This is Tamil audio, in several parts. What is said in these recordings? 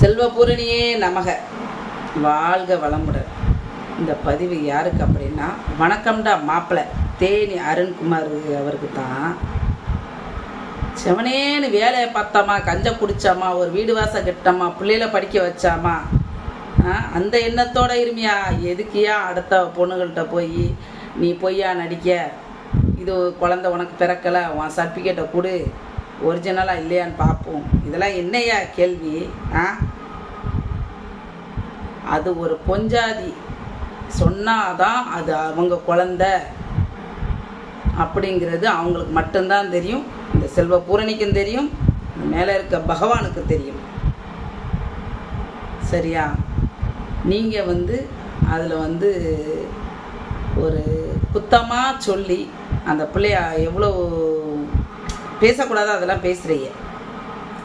செல்வபூரணியே நமக. வாழ்க வளமுடன். இந்த பதிவு யாருக்கு அப்படின்னா வணக்கம்டா மாப்பிள்ளை தேனி அருண்குமார் அவருக்கு தான் செவனேன்னு வேலையை பார்த்தாமா கஞ்ச குடிச்சாமா ஒரு வீடு வாசல் கட்டமா பிள்ளைகளை படிக்க வச்சாமா? ஆ, அந்த எண்ணத்தோட இருமியா? எதுக்கியா அடுத்த பொண்ணுகள்கிட்ட போய் நீ பொய்யா நடிக்க? இது குழந்தை உனக்கு பிறக்கலை உன் சர்டிஃபிகேட்டை கொடு. ஒரிஜினலாக இல்லையான்னு பார்ப்போம். இதெல்லாம் என்னையா கேள்வி? ஆ? அது ஒரு பொஞ்சாதி சொன்னாதான் அது அவங்க குழந்த அப்படிங்கிறது அவங்களுக்கு மட்டும்தான் தெரியும். இந்த செல்வ பூரணிக்கும் தெரியும். மேலே இருக்க பகவானுக்கு தெரியும். சரியா? நீங்கள் வந்து அதில் வந்து ஒரு குத்தமாக சொல்லி அந்த பிள்ளைய எவ்வளோ பேசக்கூடாது அதெல்லாம் பேசுகிறீங்க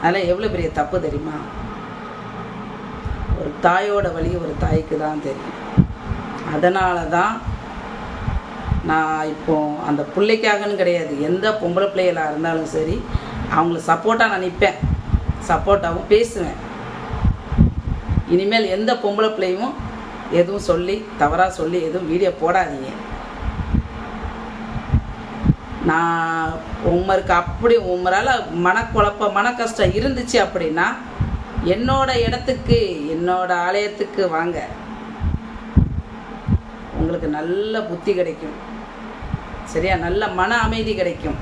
அதெல்லாம் எவ்வளோ பெரிய தப்பு தெரியுமா? ஒரு தாயோட வழி ஒரு தாய்க்கு தான் தெரியும். அதனால தான் நான் இப்போ அந்த பிள்ளைக்காகன்னு கிடையாது. எந்த பொம்பளை பிள்ளைகளாக இருந்தாலும் சரி அவங்களுக்கு சப்போர்ட்டாக நான் நிற்பேன் சப்போர்ட்டாகவும் பேசுவேன். இனிமேல் எந்த பொம்பளை பிள்ளையும் எதுவும் சொல்லி தவறாக சொல்லி எதுவும் வீடியோ போடாதீங்க. நான் உமருக்கு அப்படி உமரால் மனக்குழப்பம் மன கஷ்டம் இருந்துச்சு அப்படின்னா என்னோட இடத்துக்கு என்னோட ஆலயத்துக்கு வாங்க. உங்களுக்கு நல்ல புத்தி கிடைக்கும். சரியா? நல்ல மன அமைதி கிடைக்கும்.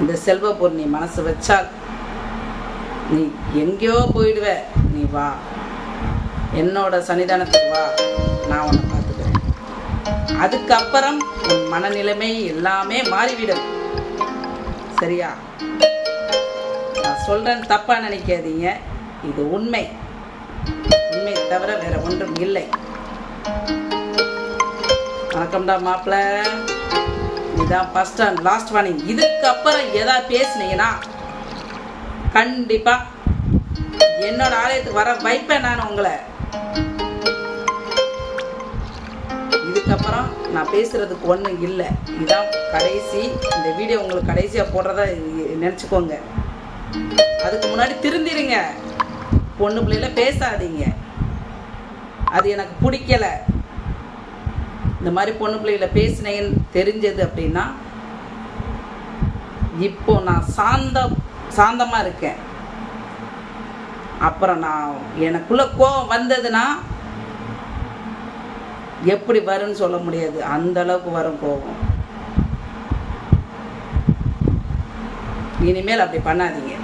இந்த செல்வப்பொருள் நீ மனசு வச்சால் நீ எங்கேயோ போயிடுவ. நீ வா. என்னோட சன்னிதானத்துக்கு வா. நான் உனக்கு அதுக்கப்புறம் உன் மனநிலைமை எல்லாமே மாறிவிடும். சரியா? நான் சொல்றேன் தப்பா நினைக்காதீங்க. இது உண்மை. உண்மை தவிர வேற ஒன்றும் இல்லை. வணக்கம்டா மாப்பிள்ள இதுதான் ஃபர்ஸ்ட் அண்ட் லாஸ்ட் வார்னிங் இதுக்கப்புறம் எதாவது பேசுனீங்கன்னா கண்டிப்பாக என்னோட ஆலயத்துக்கு வர வைப்பேன் நான் உங்களை. இதுக்கப்புறம் நான் பேசுறதுக்கு ஒன்றும் இல்லை. இதுதான் கடைசி. இந்த வீடியோ உங்களுக்கு கடைசியாக போடுறதா நினச்சிக்கோங்க. அதுக்கு முன்னாடி திருந்திருங்க. பொண்ணு பிள்ளைல பேசாதீங்க. அது எனக்கு பிடிக்கலை. இந்த மாதிரி பொண்ணு பிள்ளைகள பேசினேன்னு தெரிஞ்சது அப்படின்னா இப்போ நான் சாந்த சாந்தமாக இருக்கேன். அப்புறம் நான் எனக்குள்ள கோவம் வந்ததுன்னா எப்படி வரும்னு சொல்ல முடியாது. அந்த அளவுக்கு வரும் போகும் இனிமேல் அப்படி பண்ணாதீங்க.